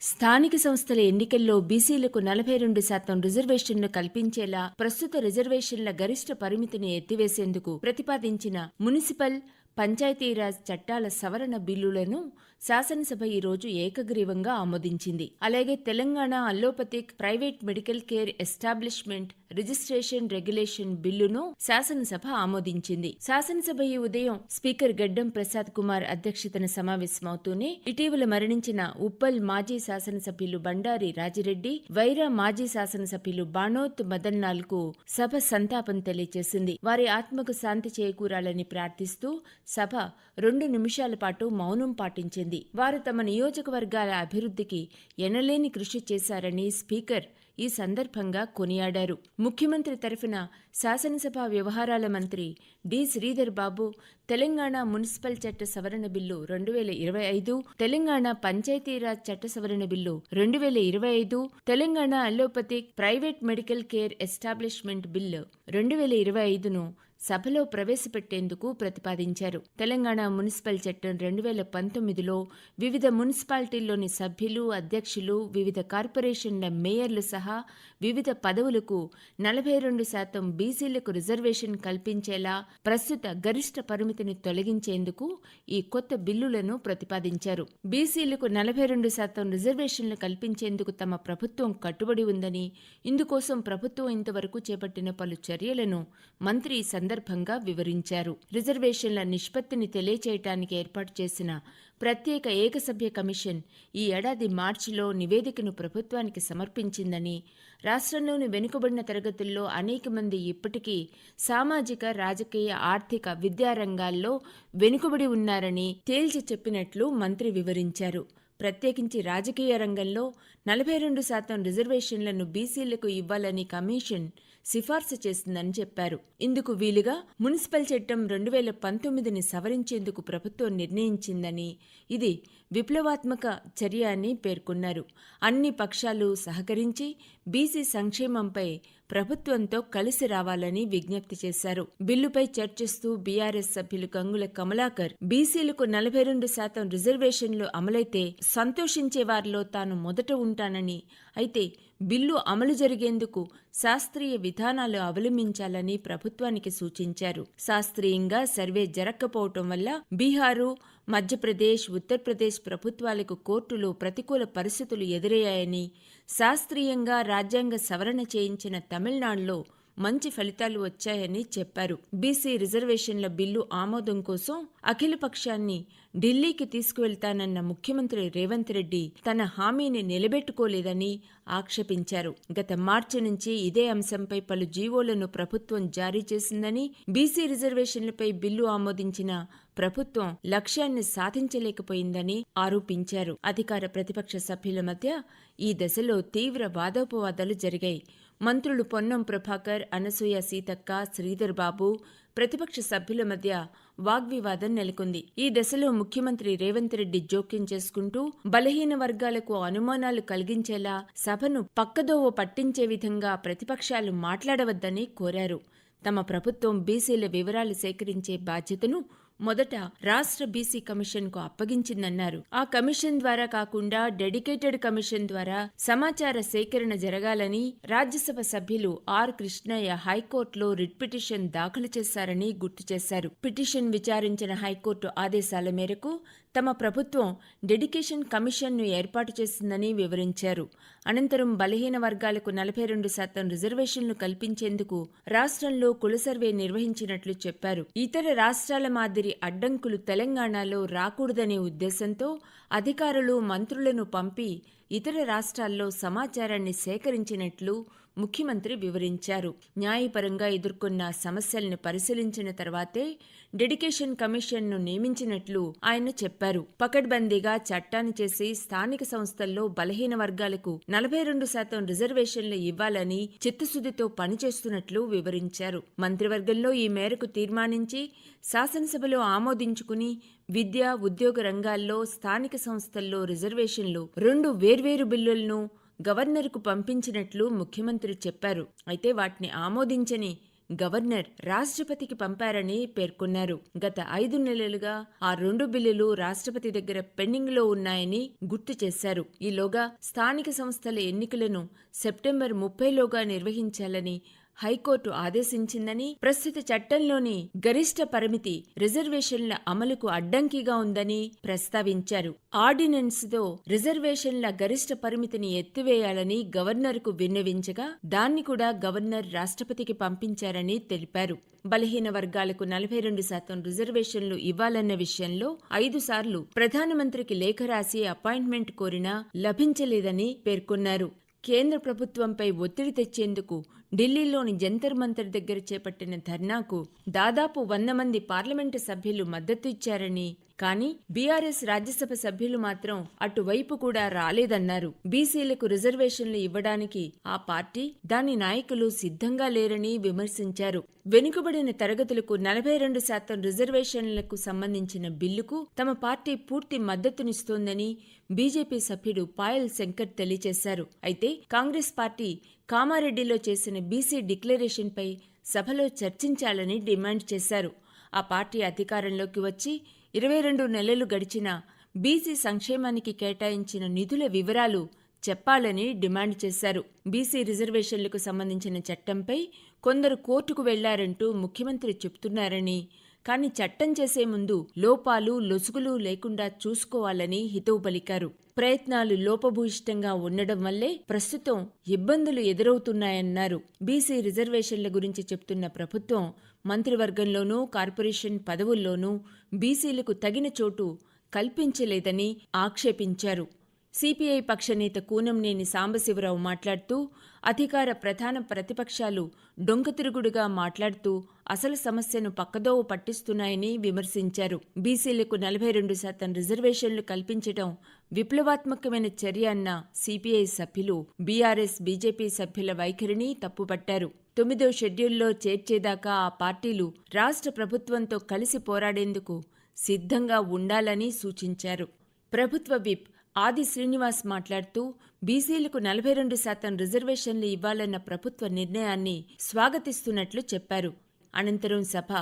స్థానిక సంస్థల ఎన్నికల్లో బీసీలకు నలభై రెండు శాతం రిజర్వేషన్లు కల్పించేలా ప్రస్తుత రిజర్వేషన్ల గరిష్ట పరిమితిని ఎత్తివేసేందుకు ప్రతిపాదించిన మున్సిపల్ పంచాయతీరాజ్ చట్టాల సవరణ బిల్లులను శాసనసభ ఈ రోజు ఏకగ్రీవంగా ఆమోదించింది. అలాగే Telangana allopathic private medical care establishment registration regulation బిల్లును శాసనసభ ఆమోదించింది. శాసనసభ ఈ ఉదయం స్పీకర్ గడ్డం ప్రసాద్ కుమార్ అధ్యక్షతన సమావేశమవుతూనే ఇటీవల మరణించిన ఉప్పల్ మాజీ శాసనసభ్యులు బండారి రాజిరెడ్డి వైరా మాజీ శాసనసభ్యులు బాణోత్ మదన్నాల్కు సభ సంతాపం తెలియజేసింది వారి ఆత్మకు శాంతి చేకూరాలని ప్రార్థిస్తూ సభ రెండు నిమిషాల పాటు మౌనం పాటించింది. వారు తమ నియోజకవర్గాల అభివృద్ధికి ఎనలేని కృషి చేశారని స్పీకర్ ఈ సందర్భంగా కొనియాడారు. ముఖ్యమంత్రి తరఫున శాసనసభ వ్యవహారాల మంత్రి డి. శ్రీధర్ బాబు తెలంగాణ మున్సిపల్ చట్ట సవరణ బిల్లు రెండు వేల ఇరవై ఐదు తెలంగాణ పంచాయతీరాజ్ చట్ట సవరణ బిల్లు రెండు వేల ఇరవై ఐదు Telangana allopathy private medical care establishment bill రెండు వేల ఇరవై ఐదును సభలో ప్రవేశపెట్టేందుకు ప్రతిపాదించారు. తెలంగాణ మున్సిపల్ చట్టం రెండు వేల పంతొమ్మిదిలో వివిధ మున్సిపాలిటీల్లోని సభ్యులు అధ్యక్షులు వివిధ కార్పొరేషన్ల మేయర్లు సహా వివిధ పదవులకు నలభై రెండు శాతం బీసీలకు రిజర్వేషన్ కల్పించేలా ప్రస్తుత గరిష్ట పరిమితిని తొలగించేందుకు ఈ కొత్త బిల్లులను ప్రతిపాదించారు. బీసీలకు నలభై రెండు శాతం రిజర్వేషన్లు కల్పించేందుకు తమ ప్రభుత్వం కట్టుబడి ఉందని ఇందుకోసం ప్రభుత్వం ఇంతవరకు చేపట్టిన పలు చర్యలను మంత్రి సందర్భంగా వివరించారు. రిజర్వేషన్ల నిష్పత్తిని తెలియచేయటానికి ఏర్పాటు చేసిన ప్రత్యేక ఏకసభ్య కమిషన్ ఈ ఏడాది మార్చిలో నివేదికను ప్రభుత్వానికి సమర్పించిందని రాష్ట్రంలోని వెనుకబడిన తరగతుల్లో అనేక మంది ఇప్పటికీ సామాజిక రాజకీయ ఆర్థిక విద్యా రంగాల్లో వెనుకబడి ఉన్నారని తేల్చి చెప్పినట్లు మంత్రి వివరించారు. ప్రత్యేకించి రాజకీయ రంగంలో నలభై రెండు శాతం రిజర్వేషన్లను బీసీలకు ఇవ్వాలని కమిషన్ సిఫార్సు చేసిందని చెప్పారు. ఇందుకు వీలుగా మున్సిపల్ చట్టం రెండు వేల పంతొమ్మిదిని సవరించేందుకు ప్రభుత్వం నిర్ణయించిందని ఇది విప్లవాత్మక చర్య అని పేర్కొన్నారు. అన్ని పక్షాలు సహకరించి బీసీ సంక్షేమంపై ప్రభుత్వంతో కలిసి రావాలని విజ్ఞప్తి చేశారు. బిల్లుపై చర్చిస్తూ బీఆర్ఎస్ సభ్యులు గంగుల కమలాకర్ బీసీలకు నలభై రెండు శాతం రిజర్వేషన్లు అమలైతే సంతోషించే వారిలో తాను మొదట ఉంటానని అయితే బిల్లు అమలు జరిగేందుకు శాస్త్రీయ విధానాలు అవలంబించాలని ప్రభుత్వానికి సూచించారు. శాస్త్రీయంగా సర్వే జరక్కపోవటం వల్ల బీహారు మధ్యప్రదేశ్ ఉత్తరప్రదేశ్ ప్రభుత్వాలకు కోర్టులో ప్రతికూల పరిస్థితులు ఎదురయ్యాయని శాస్త్రీయంగా రాజ్యాంగ సవరణ చేయించిన తమిళనాడులో మంచి ఫలితాలు వచ్చాయని చెప్పారు. బీసీ రిజర్వేషన్ల బిల్లు ఆమోదం కోసం అఖిలపక్షాన్ని ఢిల్లీకి తీసుకువెళ్తానన్న ముఖ్యమంత్రి రేవంత్ రెడ్డి తన హామీని నిలబెట్టుకోలేదని ఆక్షేపించారు. గత మార్చి నుంచి ఇదే అంశంపై పలు జీవోలను ప్రభుత్వం జారీ చేసిందని బీసీ రిజర్వేషన్లపై బిల్లు ఆమోదించిన ప్రభుత్వం లక్ష్యాన్ని సాధించలేకపోయిందని ఆరోపించారు. అధికార ప్రతిపక్ష సభ్యుల మధ్య ఈ దశలో తీవ్ర వాదోపవాదాలు జరిగాయి. మంత్రులు పొన్నం ప్రభాకర్ అనసూయ సీతక్క శ్రీధర్ బాబు ప్రతిపక్ష సభ్యుల మధ్య వాగ్వివాదం నెలకొంది. ఈ దశలో ముఖ్యమంత్రి రేవంత్ రెడ్డి జోక్యం చేసుకుంటూ బలహీన వర్గాలకు అనుమానాలు కలిగించేలా సభను పక్కదోవ పట్టించే విధంగా ప్రతిపక్షాలు మాట్లాడవద్దని కోరారు. తమ ప్రభుత్వం బీసీల వివరాలు సేకరించే బాధ్యతను మొదట రాష్ట్ర బీసీ కమిషన్కు అప్పగించిందన్నారు. ఆ కమిషన్ ద్వారా కాకుండా డెడికేటెడ్ కమిషన్ ద్వారా సమాచార సేకరణ జరగాలని రాజ్యసభ సభ్యులు ఆర్ కృష్ణయ్య హైకోర్టులో రిట్ పిటిషన్ దాఖలు చేశారని గుర్తు చేశారు. పిటిషన్ విచారించిన హైకోర్టు ఆదేశాల మేరకు తమ ప్రభుత్వం డెడికేషన్ కమిషన్ను ఏర్పాటు చేసిందని వివరించారు. అనంతరం బలహీన వర్గాలకు నలభై రెండు శాతం రిజర్వేషన్లు కల్పించేందుకు రాష్ట్రంలో కుల సర్వే నిర్వహించినట్లు చెప్పారు. ఇతర రాష్ట్రాల మాదిరి అడ్డంకులు తెలంగాణలో రాకూడదనే ఉద్దేశంతో అధికారులు మంత్రులను పంపి ఇతర రాష్ట్రాల్లో సమాచారాన్ని సేకరించినట్లు ముఖ్యమంత్రి వివరించారు. న్యాయపరంగా ఎదుర్కొన్న సమస్యల్ని పరిశీలించిన తర్వాతే డెడికేషన్ కమిషన్ను నియమించినట్లు ఆయన చెప్పారు. పకడ్బందీగా చట్టాన్ని చేసి స్థానిక సంస్థల్లో బలహీన వర్గాలకు నలభై రెండు శాతం రిజర్వేషన్లు ఇవ్వాలని చిత్తశుద్ధితో పనిచేస్తున్నట్లు వివరించారు. మంత్రివర్గంలో ఈ మేరకు తీర్మానించి శాసనసభలో ఆమోదించుకుని విద్య ఉద్యోగ రంగాల్లో స్థానిక సంస్థల్లో రిజర్వేషన్లు రెండు వేర్వేరు బిల్లులను గవర్నర్కు పంపించినట్లు ముఖ్యమంత్రి చెప్పారు. అయితే వాటిని ఆమోదించని గవర్నర్ రాష్ట్రపతికి పంపారని పేర్కొన్నారు. గత ఐదు నెలలుగా ఆ రెండు బిల్లులు రాష్ట్రపతి దగ్గర పెండింగ్లో ఉన్నాయని గుర్తు చేశారు. ఈలోగా స్థానిక సంస్థల ఎన్నికలను సెప్టెంబర్ ముప్పైలోగా నిర్వహించాలని హైకోర్టు ఆదేశించిందని ప్రస్తుత చట్టంలోని గరిష్ట పరిమితి రిజర్వేషన్ల అమలుకు అడ్డంకిగా ఉందని ప్రస్తావించారు. ఆర్డినెన్స్తో రిజర్వేషన్ల గరిష్ట పరిమితిని ఎత్తివేయాలని గవర్నర్కు విన్నవించగా దాన్ని కూడా గవర్నర్ రాష్ట్రపతికి పంపించారని తెలిపారు. బలహీన వర్గాలకు నలభై రెండు శాతం రిజర్వేషన్లు ఇవ్వాలన్న విషయంలో ఐదు సార్లు ప్రధానమంత్రికి లేఖ రాసి అపాయింట్మెంట్ కోరినా లభించలేదని పేర్కొన్నారు. కేంద్ర ప్రభుత్వంపై ఒత్తిడి తెచ్చేందుకు ఢిల్లీలోని జంతర్ మంతర్ దగ్గర చేపట్టిన ధర్నాకు దాదాపు వంద మంది పార్లమెంటు సభ్యులు మద్దతు ఇచ్చారని కానీ బీఆర్ఎస్ రాజ్యసభ సభ్యులు మాత్రం అటువైపు కూడా రాలేదన్నారు. బీసీలకు రిజర్వేషన్లు ఇవ్వడానికి ఆ పార్టీ దాని నాయకులు సిద్ధంగా లేరని విమర్శించారు. వెనుకబడిన తరగతులకు నలభై రెండు శాతం రిజర్వేషన్లకు సంబంధించిన బిల్లుకు తమ పార్టీ పూర్తి మద్దతునిస్తోందని బీజేపీ సభ్యుడు పాయల్ శంకర్ తెలియజేశారు. అయితే కాంగ్రెస్ పార్టీ కామారెడ్డిలో చేసిన బీసీ డిక్లరేషన్పై సభలో చర్చించాలని డిమాండ్ చేశారు. ఆ పార్టీ అధికారంలోకి వచ్చి ఇరవై రెండు నెలలు గడిచిన బీసీ సంక్షేమానికి కేటాయించిన నిధుల వివరాలు చెప్పాలని డిమాండ్ చేశారు. బీసీ రిజర్వేషన్లకు సంబంధించిన చట్టంపై కొందరు కోర్టుకు వెళ్ళారంటూ ముఖ్యమంత్రి చెప్తున్నారని కానీ చట్టం చేసే ముందు లోపాలు లొసుగులు లేకుండా చూసుకోవాలని హితవు పలికారు. ప్రయత్నాలు లోపభూయిష్టంగా ఉండడం వల్లే ప్రస్తుతం ఇబ్బందులు ఎదురవుతున్నాయన్నారు. బీసీ రిజర్వేషన్ల గురించి చెప్తున్న ప్రభుత్వం మంత్రివర్గంలోనూ కార్పొరేషన్ పదవుల్లోనూ బీసీలకు తగిన చోటు కల్పించలేదని ఆక్షేపించారు. సిపిఐ పక్షనేత కూనంనేని సాంబశివరావు మాట్లాడుతూ అధికార ప్రధాన ప్రతిపక్షాలు డొంకతిరుగుడుగా మాట్లాడుతూ అసలు సమస్యను పక్కదోవ పట్టిస్తున్నాయని విమర్శించారు. బీసీలకు నలభై రెండు శాతం రిజర్వేషన్లు కల్పించడం విప్లవాత్మకమైన చర్య అన్న సిపిఐ సభ్యులు బీఆర్ఎస్ బీజేపీ సభ్యుల వైఖరిని తప్పుపట్టారు. తొమ్మిదో షెడ్యూల్లో చేర్చేదాకా ఆ పార్టీలు రాష్ట్ర ప్రభుత్వంతో కలిసి పోరాడేందుకు సిద్ధంగా ఉండాలని సూచించారు. ప్రభుత్వ విప్ ఆది శ్రీనివాస్ మాట్లాడుతూ బీసీలకు నలభై రెండు శాతం రిజర్వేషన్లు ఇవ్వాలన్న ప్రభుత్వ నిర్ణయాన్ని స్వాగతిస్తున్నట్లు చెప్పారు. అనంతరం సభ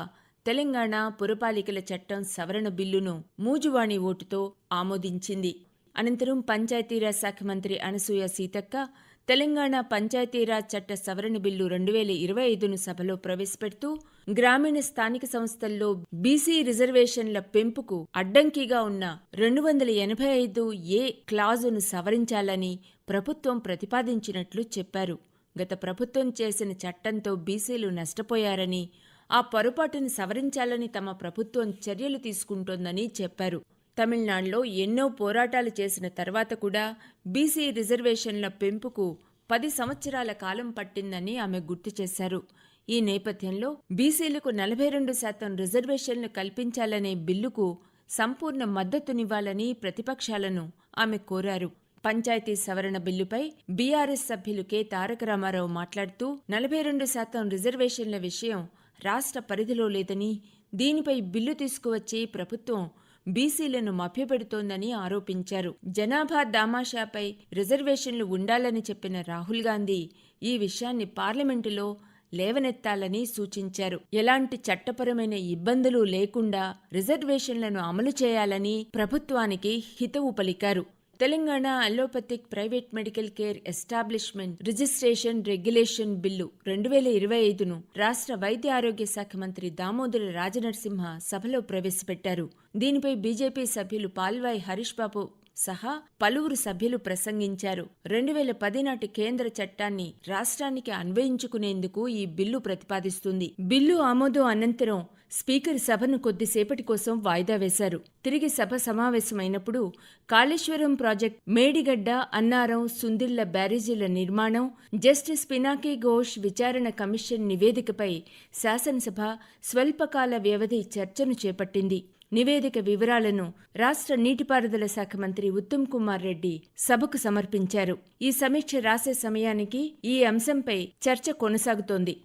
తెలంగాణ పురపాలికల చట్టం సవరణ బిల్లును మూజువాణి ఓటుతో ఆమోదించింది. అనంతరం పంచాయతీరాజ్ శాఖ మంత్రి అనసూయ సీతక్క తెలంగాణ పంచాయతీరాజ్ చట్ట సవరణ బిల్లు రెండు వేల ఇరవై ఐదును సభలో ప్రవేశపెడుతూ గ్రామీణ స్థానిక సంస్థల్లో బీసీ రిజర్వేషన్ల పెంపుకు అడ్డంకిగా ఉన్న రెండు వందల ఎనభై ఐదు ఏ క్లాజును సవరించాలని ప్రభుత్వం ప్రతిపాదించినట్లు చెప్పారు. గత ప్రభుత్వం చేసిన చట్టంతో బీసీలు నష్టపోయారని ఆ పొరపాటును సవరించాలని తమ ప్రభుత్వం చర్యలు తీసుకుంటోందని చెప్పారు. తమిళనాడులో ఎన్నో పోరాటాలు చేసిన తర్వాత కూడా బీసీ రిజర్వేషన్ల పెంపుకు పది సంవత్సరాల కాలం పట్టిందని ఆమె గుర్తు చేశారు. ఈ నేపథ్యంలో బీసీలకు నలభై రెండు శాతం రిజర్వేషన్లు కల్పించాలనే బిల్లుకు సంపూర్ణ మద్దతునివ్వాలని ప్రతిపక్షాలను ఆమె కోరారు. పంచాయతీ సవరణ బిల్లుపై బీఆర్ఎస్ సభ్యులు కె. తారక రామారావు మాట్లాడుతూ నలభై రెండు శాతం రిజర్వేషన్ల విషయం రాష్ట్ర పరిధిలో లేదని దీనిపై బిల్లు తీసుకువచ్చి ప్రభుత్వం బీసీలను మభ్యపెడుతోందని ఆరోపించారు. జనాభా దామాషాపై రిజర్వేషన్లు ఉండాలని చెప్పిన రాహుల్ గాంధీ ఈ విషయాన్ని పార్లమెంటులో లేవనెత్తాలని సూచించారు. ఎలాంటి చట్టపరమైన ఇబ్బందులు లేకుండా రిజర్వేషన్లను అమలు చేయాలని ప్రభుత్వానికి హితవు పలికారు. Telangana allopathic private medical care establishment registration regulation bill రెండు వేల ఇరవై ఐదును రాష్ట్ర వైద్య ఆరోగ్య శాఖ మంత్రి దామోదర రాజనరసింహ సభలో ప్రవేశపెట్టారు. దీనిపై బీజేపీ సభ్యులు పాల్వాయి హరీష్ బాబు సహా పలువురు సభ్యులు ప్రసంగించారు. రెండు వేల పది నాటి కేంద్ర చట్టాన్ని రాష్ట్రానికి అన్వయించుకునేందుకు ఈ బిల్లు ప్రతిపాదిస్తుంది. బిల్లు ఆమోదం అనంతరం స్పీకర్ సభను కొద్దిసేపటి కోసం వాయిదా వేశారు. తిరిగి సభ సమావేశమైనప్పుడు కాళేశ్వరం ప్రాజెక్ట్ మేడిగడ్డ అన్నారం సుందిళ్ళ బ్యారేజీల నిర్మాణం జస్టిస్ పినాకీ ఘోష్ విచారణ కమిషన్ నివేదికపై శాసనసభ స్వల్పకాల వ్యవధి చర్చను చేపట్టింది. నివేదిక వివరాలను రాష్ట్ర నీటిపారుదల శాఖ మంత్రి ఉత్తమ్ కుమార్ రెడ్డి సభకు సమర్పించారు. ఈ సమీక్ష రాసే సమయానికి ఈ అంశంపై చర్చ కొనసాగుతోంది.